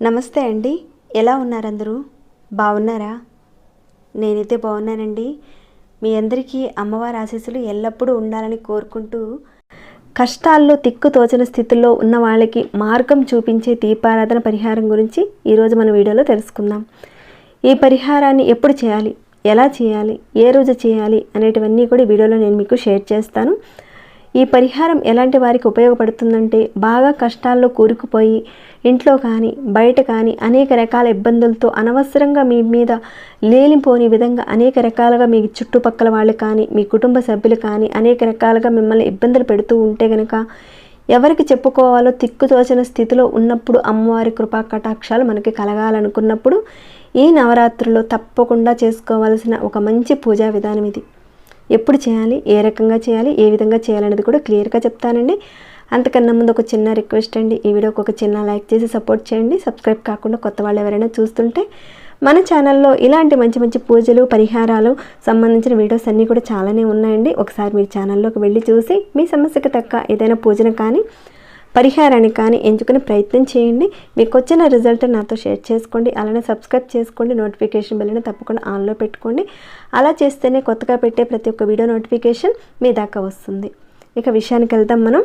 నమస్తే అండి. ఎలా ఉన్నారందరూ? బాగున్నారా? నేనైతే బాగున్నానండి. మీ అందరికీ అమ్మవారి ఆశీస్సులు ఎల్లప్పుడూ ఉండాలని కోరుకుంటూ కష్టాల్లో తిక్కు తోచని స్థితిలో ఉన్న వాళ్ళకి మార్గం చూపించే దీపారాధన పరిహారం గురించి ఈరోజు మన వీడియోలో తెలుసుకుందాం. ఈ పరిహారాన్ని ఎప్పుడు చేయాలి? ఎలా చేయాలి ఏ రోజు చేయాలి అనేటివన్నీ కూడా వీడియోలో నేను మీకు షేర్ చేస్తాను. ఈ పరిహారం ఎలాంటి వారికి ఉపయోగపడుతుందంటే బాగా కష్టాల్లో కూరుకుపోయి ఇంట్లో కానీ బయట కానీ అనేక రకాల ఇబ్బందులతో అనవసరంగా మీ మీద లేనిపోని విధంగా అనేక రకాలుగా మీ చుట్టుపక్కల వాళ్ళు కానీ మీ కుటుంబ సభ్యులు కానీ అనేక రకాలుగా మిమ్మల్ని ఇబ్బందులు పెడుతూ ఉంటే గనక ఎవరికి చెప్పుకోవాలో తిక్కుతోచిన స్థితిలో ఉన్నప్పుడు అమ్మవారి కృపా కటాక్షాలు మనకి కలగాలనుకున్నప్పుడు ఈ నవరాత్రుల్లో తప్పకుండా చేసుకోవాల్సిన ఒక మంచి పూజా విధానం ఇది. ఎప్పుడు చేయాలి? ఏ రకంగా చేయాలి? ఏ విధంగా చేయాలనేది కూడా క్లియర్గా చెప్తానండి. అంతకన్నా ముందు ఒక చిన్న రిక్వెస్ట్ అండి. ఈ వీడియోకి ఒక చిన్న లైక్ చేసి సపోర్ట్ చేయండి. సబ్స్క్రైబ్ కాకుండా కొత్త వాళ్ళు ఎవరైనా చూస్తుంటే మన ఛానల్లో ఇలాంటి మంచి మంచి పూజలు పరిహారాలు సంబంధించిన వీడియోస్ అన్నీ కూడా చాలానే ఉన్నాయండి. ఒకసారి మీ ఛానల్లోకి వెళ్ళి చూసి మీ సమస్యకు తక్క ఏదైనా పూజను కానీ పరిహారాన్ని కానీ ఎంచుకునే ప్రయత్నం చేయండి. మీకు వచ్చిన రిజల్ట్ నాతో షేర్ చేసుకోండి. అలానే సబ్స్క్రైబ్ చేసుకోండి. నోటిఫికేషన్ బెల్ని తప్పకుండా ఆన్లో పెట్టుకోండి. అలా చేస్తేనే కొత్తగా పెట్టే ప్రతి ఒక్క వీడియో నోటిఫికేషన్ మీ దాకా వస్తుంది. ఇక విషయానికి వెళ్దాం మనం.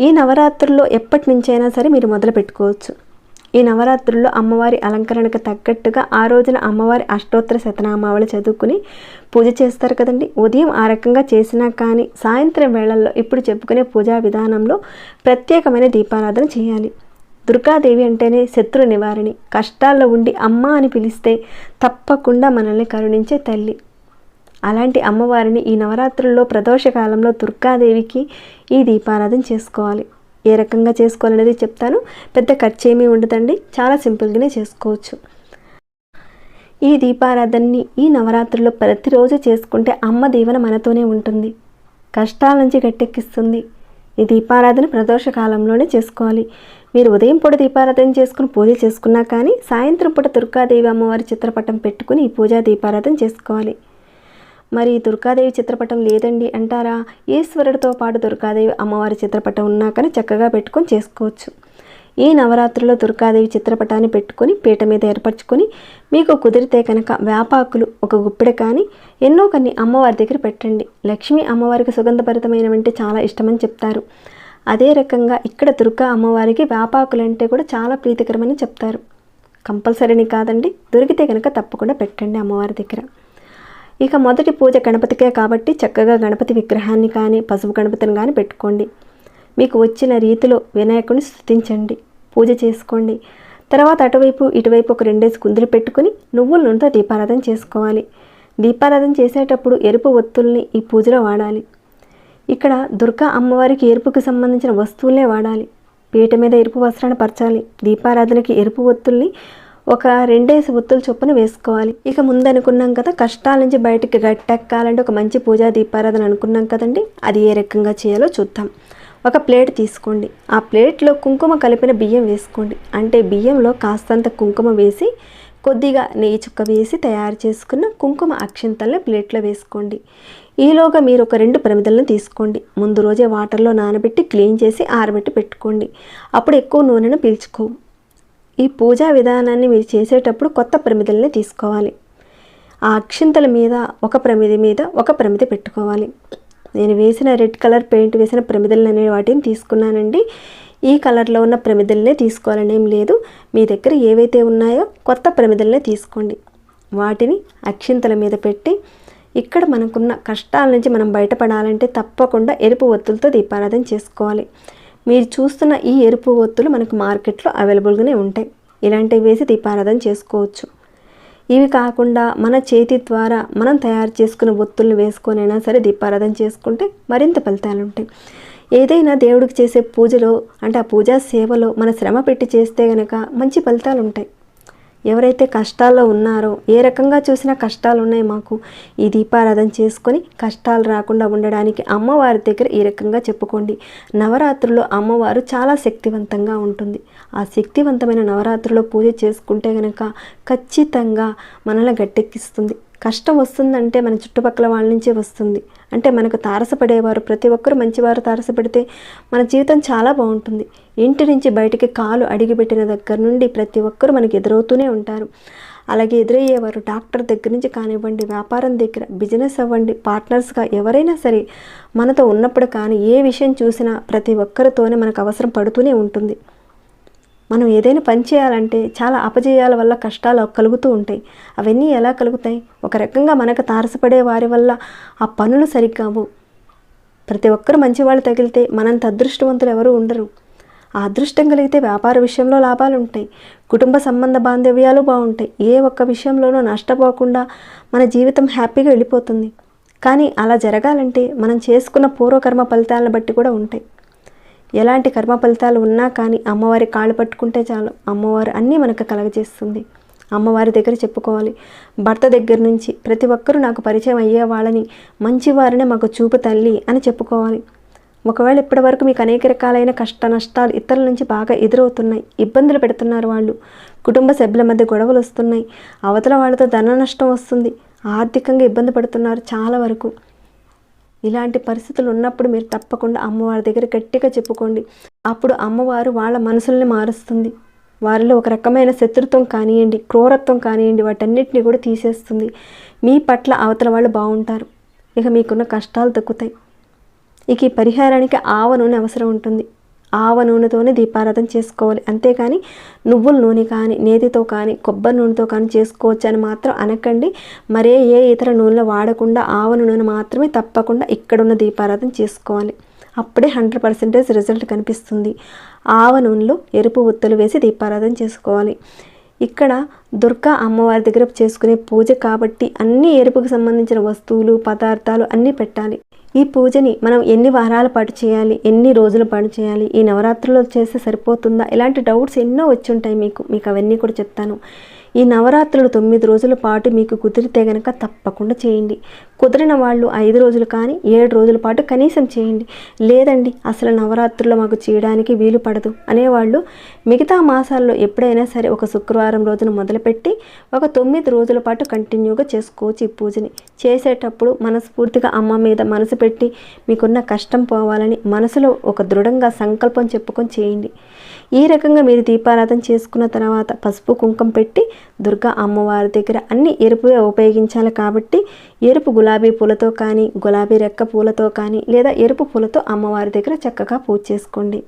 ఈ నవరాత్రుల్లో ఎప్పటి నుంచైనా సరే మీరు మొదలు పెట్టుకోవచ్చు. ఈ నవరాత్రుల్లో అమ్మవారి అలంకరణకు తగ్గట్టుగా ఆ రోజున అమ్మవారి అష్టోత్తర శతనామావళి చదువుకుని పూజ చేస్తారు కదండి. ఉదయం ఆ రకంగా చేసినా కానీ సాయంత్రం వేళల్లో ఇప్పుడు చెప్పుకునే పూజా విధానంలో ప్రత్యేకమైన దీపారాధన చేయాలి. దుర్గాదేవి అంటేనే శత్రు నివారణి. కష్టాల్లో ఉండి అమ్మ అని పిలిస్తే తప్పకుండా మనల్ని కరుణించే తల్లి. అలాంటి అమ్మవారిని ఈ నవరాత్రుల్లో ప్రదోషకాలంలో దుర్గాదేవికి ఈ దీపారాధన చేసుకోవాలి. ఏ రకంగా చేసుకోవాలనేది చెప్తాను. పెద్ద ఖర్చు ఏమీ ఉండదండి. చాలా సింపుల్గానే చేసుకోవచ్చు. ఈ దీపారాధనని ఈ నవరాత్రుల్లో ప్రతిరోజు చేసుకుంటే అమ్మ దీవెన మనతోనే ఉంటుంది. కష్టాల నుంచి గట్టెక్కిస్తుంది. ఈ దీపారాధన ప్రదోష కాలంలోనే చేసుకోవాలి. మీరు ఉదయం పూట దీపారాధన చేసుకుని పూజ చేసుకున్నా కానీ సాయంత్రం పూట దుర్గాదేవి అమ్మవారి చిత్రపటం పెట్టుకుని ఈ పూజా దీపారాధన చేసుకోవాలి. మరి దుర్గాదేవి చిత్రపటం లేదండి అంటారా? ఈశ్వరుడితో పాటు దుర్గాదేవి అమ్మవారి చిత్రపటం ఉన్నా కానీ చక్కగా పెట్టుకొని చేసుకోవచ్చు. ఈ నవరాత్రిలో దుర్గాదేవి చిత్రపటాన్ని పెట్టుకొని పీట మీద ఏర్పరచుకొని మీకు కుదిరితే కనుక వేపాకులు ఒక గుప్పెడ కానీ ఎన్నో కొన్ని అమ్మవారి దగ్గర పెట్టండి. లక్ష్మీ అమ్మవారికి సుగంధభరితమైనవంటే చాలా ఇష్టమని చెప్తారు. అదే రకంగా ఇక్కడ దుర్గా అమ్మవారికి వేపాకులు అంటే కూడా చాలా ప్రీతికరమని చెప్తారు. కంపల్సరీని కాదండి దొరికితే కనుక తప్పకుండా పెట్టండి అమ్మవారి దగ్గర. ఇక మొదటి పూజ గణపతికే కాబట్టి చక్కగా గణపతి విగ్రహాన్ని కానీ పసుపు గణపతిని కానీ పెట్టుకోండి. మీకు వచ్చిన రీతిలో వినాయకుని స్థుతించండి పూజ చేసుకోండి. తర్వాత అటువైపు ఇటువైపు ఒక రెండేసి కుందులు పెట్టుకుని నువ్వుల నూనెతో దీపారాధన చేసుకోవాలి. దీపారాధన చేసేటప్పుడు ఎరుపు ఒత్తుల్ని ఈ పూజలో వాడాలి. ఇక్కడ దుర్గా అమ్మవారికి ఎరుపుకి సంబంధించిన వస్తువులే వాడాలి. పీట మీద ఎరుపు వస్త్రాన్ని పరచాలి. దీపారాధనకి ఎరుపు ఒత్తుల్ని ఒక రెండేసి ఒత్తులు చొప్పున వేసుకోవాలి. ఇక ముందు అనుకున్నాం కదా కష్టాల నుంచి బయటకు గట్టెక్కాలంటే ఒక మంచి పూజా దీపారాధన అనుకున్నాం కదండి? అది ఏ రకంగా చేయాలో చూద్దాం. ఒక ప్లేట్ తీసుకోండి. ఆ ప్లేట్లో కుంకుమ కలిపిన బియ్యం వేసుకోండి. అంటే బియ్యంలో కాస్తంత కుంకుమ వేసి కొద్దిగా నెయ్యి చుక్క వేసి తయారు చేసుకున్న కుంకుమ అక్షింతల్ని ప్లేట్లో వేసుకోండి. ఈలోగా మీరు ఒక రెండు ప్రమిదలను తీసుకోండి. ముందు రోజే వాటర్లో నానబెట్టి క్లీన్ చేసి ఆరబెట్టి పెట్టుకోండి. అప్పుడు ఎక్కువ నూనెను పీల్చుకోవు ఈ పూజా విధానాన్ని మీరు చేసేటప్పుడు కొత్త ప్రమిదల్ని తీసుకోవాలి. ఆ అక్షింతల మీద ఒక ప్రమిది మీద ఒక ప్రమిది పెట్టుకోవాలి. నేను వేసిన రెడ్ కలర్ పెయింట్ వేసిన ప్రమిదలు అనే వాటిని తీసుకున్నానండి. ఈ కలర్లో ఉన్న ప్రమిదల్నే తీసుకోవాలని ఏం లేదు. మీ దగ్గర ఏవైతే ఉన్నాయో కొత్త ప్రమిదల్నే తీసుకోండి. వాటిని అక్షింతల మీద పెట్టి ఇక్కడ మనకున్న కష్టాల నుంచి మనం బయటపడాలంటే తప్పకుండా ఎరుపు ఒత్తులతో దీపారాధన చేసుకోవాలి. మీరు చూస్తున్న ఈ ఎరుపు ఒత్తులు మనకు మార్కెట్లో అవైలబుల్గానే ఉంటాయి. ఇలాంటివి వేసి దీపారాధన చేసుకోవచ్చు. ఇవి కాకుండా మన చేతి ద్వారా మనం తయారు చేసుకున్న ఒత్తుల్ని వేసుకొనైనా సరే దీపారాధన చేసుకుంటే మరింత ఫలితాలు ఉంటాయి. ఏదైనా దేవుడికి చేసే పూజలో అంటే ఆ పూజా సేవలో మన శ్రమ పెట్టి చేస్తే గనక మంచి ఫలితాలు ఉంటాయి. ఎవరైతే కష్టాల్లో ఉన్నారో ఏ రకంగా చూసినా కష్టాలు ఉన్నాయి మాకు. ఈ దీపారాధన చేసుకొని కష్టాలు రాకుండా ఉండడానికి అమ్మవారి దగ్గర ఈ రకంగా చెప్పుకోండి. నవరాత్రుల్లో అమ్మవారు చాలా శక్తివంతంగా ఉంటుంది. ఆ శక్తివంతమైన నవరాత్రుల్లో పూజ చేసుకుంటే గనక ఖచ్చితంగా మనల్ని గట్టెక్కిస్తుంది. కష్టం వస్తుందంటే మన చుట్టుపక్కల వాళ్ళ నుంచే వస్తుంది. అంటే మనకు తారసపడేవారు ప్రతి ఒక్కరు మంచివారు తారసపడితే మన జీవితం చాలా బాగుంటుంది. ఇంటి నుంచి బయటికి కాలు అడిగిపెట్టిన దగ్గర నుండి ప్రతి ఒక్కరు మనకు ఎదురవుతూనే ఉంటారు. అలాగే ఎదురయ్యేవారు డాక్టర్ దగ్గర నుంచి కానివ్వండి వ్యాపారం దగ్గర బిజినెస్ అవ్వండి పార్ట్నర్స్గా ఎవరైనా సరే మనతో ఉన్నప్పుడు కానీ ఏ విషయం చూసినా ప్రతి ఒక్కరితోనే మనకు అవసరం పడుతూనే ఉంటుంది. మనం ఏదైనా పని చేయాలంటే చాలా అపజయాల వల్ల కష్టాలు కలుగుతూ ఉంటాయి. అవన్నీ ఎలా కలుగుతాయి? ఒక రకంగా మనకు తారసపడే వారి వల్ల ఆ పనులు సరిగ్గావు ప్రతి ఒక్కరు మంచివాళ్ళు తగిలితే మనంత అదృష్టవంతులు ఎవరు ఉండరు. ఆ అదృష్టం కలిగితే వ్యాపార విషయంలో లాభాలు ఉంటాయి. కుటుంబ సంబంధ బాంధవ్యాలు బాగుంటాయి. ఏ ఒక్క విషయంలోనూ నష్టపోకుండా మన జీవితం హ్యాపీగా వెళ్ళిపోతుంది. కానీ అలా జరగాలంటే మనం చేసుకున్న పూర్వకర్మ ఫలితాలను బట్టి కూడా ఉంటాయి. ఎలాంటి కర్మ ఫలితాలు ఉన్నా కానీ అమ్మవారి కాళ్ళు పట్టుకుంటే చాలు. అమ్మవారు అన్నీ మనకు కలగజేస్తుంది. అమ్మవారి దగ్గర చెప్పుకోవాలి. భర్త దగ్గర నుంచి ప్రతి ఒక్కరూ నాకు పరిచయం అయ్యే వాళ్ళని మంచివారినే మాకు చూపు తల్లి అని చెప్పుకోవాలి. ఒకవేళ ఇప్పటి వరకు మీకు అనేక రకాలైన కష్ట నష్టాలు ఇతరుల నుంచి బాగా ఎదురవుతున్నాయి ఇబ్బందులు పెడుతున్నారు వాళ్ళు కుటుంబ సభ్యుల మధ్య గొడవలు వస్తున్నాయి అవతల వాళ్ళతో ధన నష్టం వస్తుంది ఆర్థికంగా ఇబ్బంది పడుతున్నారు చాలా వరకు. ఇలాంటి పరిస్థితులు ఉన్నప్పుడు మీరు తప్పకుండా అమ్మవారి దగ్గర గట్టిగా చెప్పుకోండి. అప్పుడు అమ్మవారు వాళ్ళ మనసుల్ని మారుస్తుంది. వారిలో ఒక రకమైన శత్రుత్వం కానివ్వండి క్రూరత్వం కానివ్వండి వాటన్నిటిని కూడా తీసేస్తుంది. మీ పట్ల అవతల వాళ్ళు బాగుంటారు. ఇక మీకున్న కష్టాలు తగ్గుతాయి. ఇక ఈ పరిహారానికి ఆవ నూనె అవసరం ఉంటుంది. ఆవ నూనెతోనే దీపారాధన చేసుకోవాలి. అంతేకాని నువ్వుల నూనె కానీ నేతితో కానీ కొబ్బరి నూనెతో కానీ చేసుకోవచ్చు అని మాత్రం అనకండి. మరే ఏ ఇతర నూనెలు వాడకుండా ఆవ నూనె మాత్రమే తప్పకుండా ఇక్కడున్న దీపారాధన చేసుకోవాలి. అప్పుడే హండ్రెడ్ పర్సెంటేజ్ రిజల్ట్ కనిపిస్తుంది. ఆవ నూనెలో ఎరుపు ఒత్తులు వేసి దీపారాధన చేసుకోవాలి. ఇక్కడ దుర్గా అమ్మవారి దగ్గర చేసుకునే పూజ కాబట్టి అన్ని ఎరుపుకు సంబంధించిన వస్తువులు పదార్థాలు అన్నీ పెట్టాలి. ఈ పూజని మనం ఎన్ని వారాల పాటు చేయాలి? ఎన్ని రోజుల పాటు చేయాలి? ఈ నవరాత్రులు చేస్తే సరిపోతుందా? ఇలాంటి డౌట్స్ ఎన్నో వచ్చి ఉంటాయి మీకు. మీకు అవన్నీ కూడా చెప్తాను. ఈ నవరాత్రులు తొమ్మిది రోజుల పాటు మీకు కుదిరితే గనక తప్పకుండా చేయండి. కుదిరిన వాళ్ళు ఐదు రోజులు కానీ ఏడు రోజుల పాటు కనీసం చేయండి. లేదండి అసలు నవరాత్రులు మాకు చేయడానికి వీలు పడదు అనేవాళ్ళు మిగతా మాసాల్లో ఎప్పుడైనా సరే ఒక శుక్రవారం రోజున మొదలుపెట్టి ఒక తొమ్మిది రోజుల పాటు కంటిన్యూగా చేసుకోవచ్చు ఈ పూజని. చేసేటప్పుడు మనస్ఫూర్తిగా అమ్మ మీద మనసు పెట్టి మీకున్న కష్టం పోవాలని మనసులో ఒక దృఢంగా సంకల్పం చెప్పుకొని చేయండి. ఈ రకంగా మీరు దీపారాధన చేసుకున్న తర్వాత పసుపు కుంకం పెట్టి దుర్గా అమ్మవారి దగ్గర అన్ని ఎరుపువే ఉపయోగించాలి కాబట్టి ఎరుపు గులాబీ పూలతో కానీ గులాబీ రెక్క పూలతో కానీ లేదా ఎరుపు పూలతో అమ్మవారి దగ్గర చక్కగా పూజ చేసుకోండి.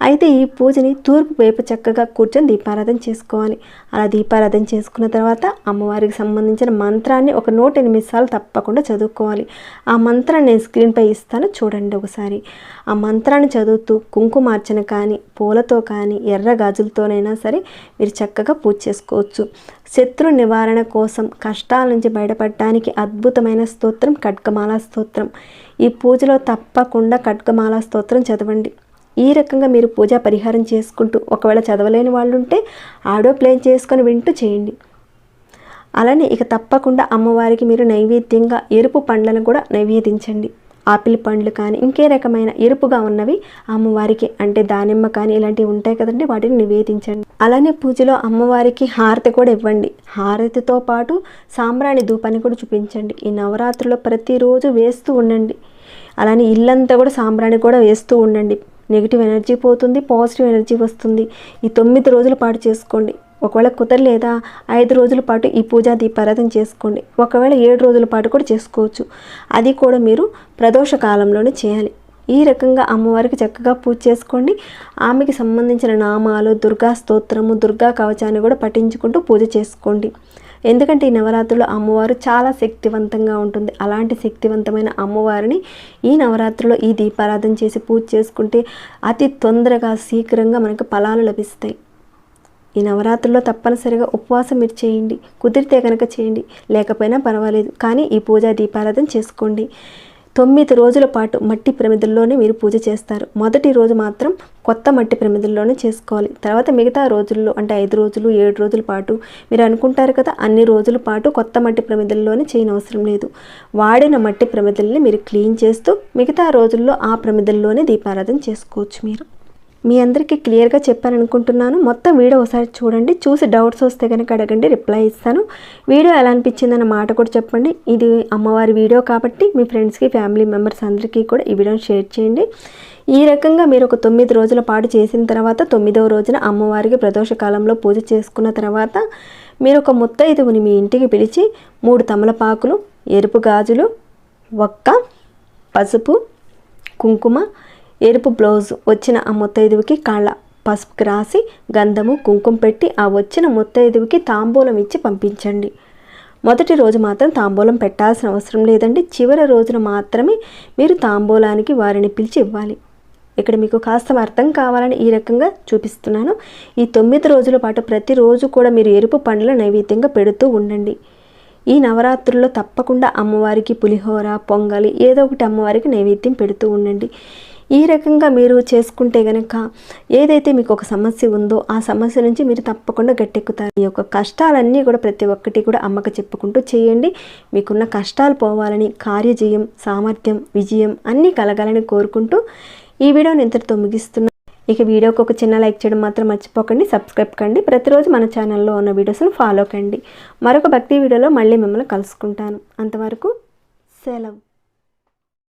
అయితే ఈ పూజని తూర్పు వైపు చక్కగా కూర్చొని దీపారాధన చేసుకోవాలి. అలా దీపారాధన చేసుకున్న తర్వాత అమ్మవారికి సంబంధించిన మంత్రాన్ని ఒక నూట ఎనిమిది సార్లు తప్పకుండా చదువుకోవాలి. ఆ మంత్రాన్ని నేను స్క్రీన్పై ఇస్తాను చూడండి ఒకసారి. ఆ మంత్రాన్ని చదువుతూ కుంకుమార్చన కానీ పూలతో కానీ ఎర్ర గాజులతోనైనా సరే మీరు చక్కగా పూజ చేసుకోవచ్చు. శత్రు నివారణ కోసం కష్టాల నుంచి బయటపడటానికి అద్భుతమైన స్తోత్రం ఖడ్గమాల స్తోత్రం. ఈ పూజలో తప్పకుండా ఖడ్గమాల స్తోత్రం చదవండి. ఈ రకంగా మీరు పూజా పరిహారం చేసుకుంటూ ఒకవేళ చదవలేని వాళ్ళు ఉంటే ఆడో ప్లే చేసుకొని వింటూ చేయండి. అలానే ఇక తప్పకుండా అమ్మవారికి మీరు నైవేద్యంగా ఎరుపు పండ్లను కూడా నైవేదించండి. ఆపిల్ పండ్లు కానీ ఇంకే రకమైన ఎరుపుగా ఉన్నవి అమ్మవారికి అంటే దానిమ్మ కానీ ఇలాంటివి ఉంటాయి కదండి వాటిని నివేదించండి. అలానే పూజలో అమ్మవారికి హారతి కూడా ఇవ్వండి. హారతితో పాటు సాంబ్రాణి ధూపాన్ని కూడా చూపించండి. ఈ నవరాత్రిలో ప్రతిరోజు వేస్తూ ఉండండి. అలానే ఇల్లంతా కూడా సాంబ్రాణి కూడా వేస్తూ ఉండండి. నెగిటివ్ ఎనర్జీ పోతుంది పాజిటివ్ ఎనర్జీ వస్తుంది. ఈ తొమ్మిది రోజుల పాటు చేసుకోండి. ఒకవేళ కుదరలేదా ఐదు రోజుల పాటు ఈ పూజా దీపారాధన చేసుకోండి. ఒకవేళ ఏడు రోజుల పాటు కూడా చేసుకోవచ్చు. అది కూడా మీరు ప్రదోష కాలంలోనే చేయాలి. ఈ రకంగా అమ్మవారికి చక్కగా పూజ చేసుకోండి. ఆమెకి సంబంధించిన నామాలు దుర్గా స్తోత్రము దుర్గా కవచాన్ని కూడా పఠించుకుంటూ పూజ చేసుకోండి. ఎందుకంటే ఈ నవరాత్రులు అమ్మవారు చాలా శక్తివంతంగా ఉంటుంది. అలాంటి శక్తివంతమైన అమ్మవారిని ఈ నవరాత్రిలో ఈ దీపారాధన చేసి పూజ చేసుకుంటే అతి తొందరగా శీఘ్రంగా మనకు ఫలాలు లభిస్తాయి. ఈ నవరాత్రుల్లో తప్పనిసరిగా ఉపవాసం మీరు చేయండి. కుదిరితే కనుక చేయండి. లేకపోయినా పర్వాలేదు. కానీ ఈ పూజా దీపారాధన చేసుకోండి. తొమ్మిది రోజుల పాటు మట్టి ప్రమిదల్లోనే మీరు పూజ చేస్తారు. మొదటి రోజు మాత్రం కొత్త మట్టి ప్రమిదల్లోనే చేసుకోవాలి. తర్వాత మిగతా రోజుల్లో అంటే ఐదు రోజులు ఏడు రోజుల పాటు మీరు అనుకుంటారు కదా అన్ని రోజుల పాటు కొత్త మట్టి ప్రమిదల్లోనే చేయనవసరం లేదు. వాడిన మట్టి ప్రమిదల్ని మీరు క్లీన్ చేస్తూ మిగతా రోజుల్లో ఆ ప్రమిదల్లోనే దీపారాధన చేసుకోవచ్చు మీరు. మీ అందరికీ క్లియర్గా చెప్పాను అనుకుంటున్నాను మొత్తం వీడియో ఒకసారి చూడండి. చూసి డౌట్స్ వస్తే కనుక అడగండి రిప్లై ఇస్తాను. వీడియో ఎలా అనిపించిందన్న మాట కూడా చెప్పండి. ఇది అమ్మవారి వీడియో కాబట్టి మీ ఫ్రెండ్స్కి ఫ్యామిలీ మెంబర్స్ అందరికీ కూడా ఈ వీడియోని షేర్ చేయండి. ఈ రకంగా మీరు ఒక తొమ్మిది రోజుల పాటు చేసిన తర్వాత తొమ్మిదవ రోజున అమ్మవారికి ప్రదోష కాలంలో పూజ చేసుకున్న తర్వాత మీరు ఒక ముత్తైదువుని మీ ఇంటికి పిలిచి మూడు తమలపాకులు ఎరుపు గాజులు ఒక్క పసుపు కుంకుమ ఎరుపు బ్లౌజ్ వచ్చిన ఆ ముత్తైదువుకి కాళ్ళ పసుపుకి రాసి గంధము కుంకుమ పెట్టి ఆ వచ్చిన ముత్తైదువుకి తాంబూలం ఇచ్చి పంపించండి. మొదటి రోజు మాత్రం తాంబూలం పెట్టాల్సిన అవసరం లేదండి. చివరి రోజున మాత్రమే మీరు తాంబూలానికి వారిని పిలిచి ఇవ్వాలి. ఇక్కడ మీకు కాస్త అర్థం కావాలని ఈ రకంగా చూపిస్తున్నాను. ఈ తొమ్మిది రోజుల పాటు ప్రతిరోజు కూడా మీరు ఎరుపు పండ్ల నైవేద్యంగా పెడుతూ ఉండండి. ఈ నవరాత్రుల్లో తప్పకుండా అమ్మవారికి పులిహోర పొంగలి ఏదో ఒకటి అమ్మవారికి నైవేద్యం పెడుతూ ఉండండి. ఈ రకంగా మీరు చేసుకుంటే గనక ఏదైతే మీకు ఒక సమస్య ఉందో ఆ సమస్య నుంచి మీరు తప్పకుండా గట్టెక్కుతారు. ఈ యొక్క కష్టాలన్నీ కూడా ప్రతి ఒక్కటి కూడా అమ్మక చెప్పుకుంటూ చేయండి. మీకున్న కష్టాలు పోవాలని కార్యజయం సామర్థ్యం విజయం అన్నీ కలగాలని కోరుకుంటూ ఈ వీడియోని ఇంతటితో ముగిస్తున్నాను ఇక వీడియోకి ఒక చిన్న లైక్ చేయడం మాత్రం మర్చిపోకండి. సబ్స్క్రైబ్ కండి. ప్రతిరోజు మన ఛానల్లో ఉన్న వీడియోస్ని ఫాలో కండి. మరొక భక్తి వీడియోలో మళ్ళీ మిమ్మల్ని కలుసుకుంటాను. అంతవరకు సెలవు.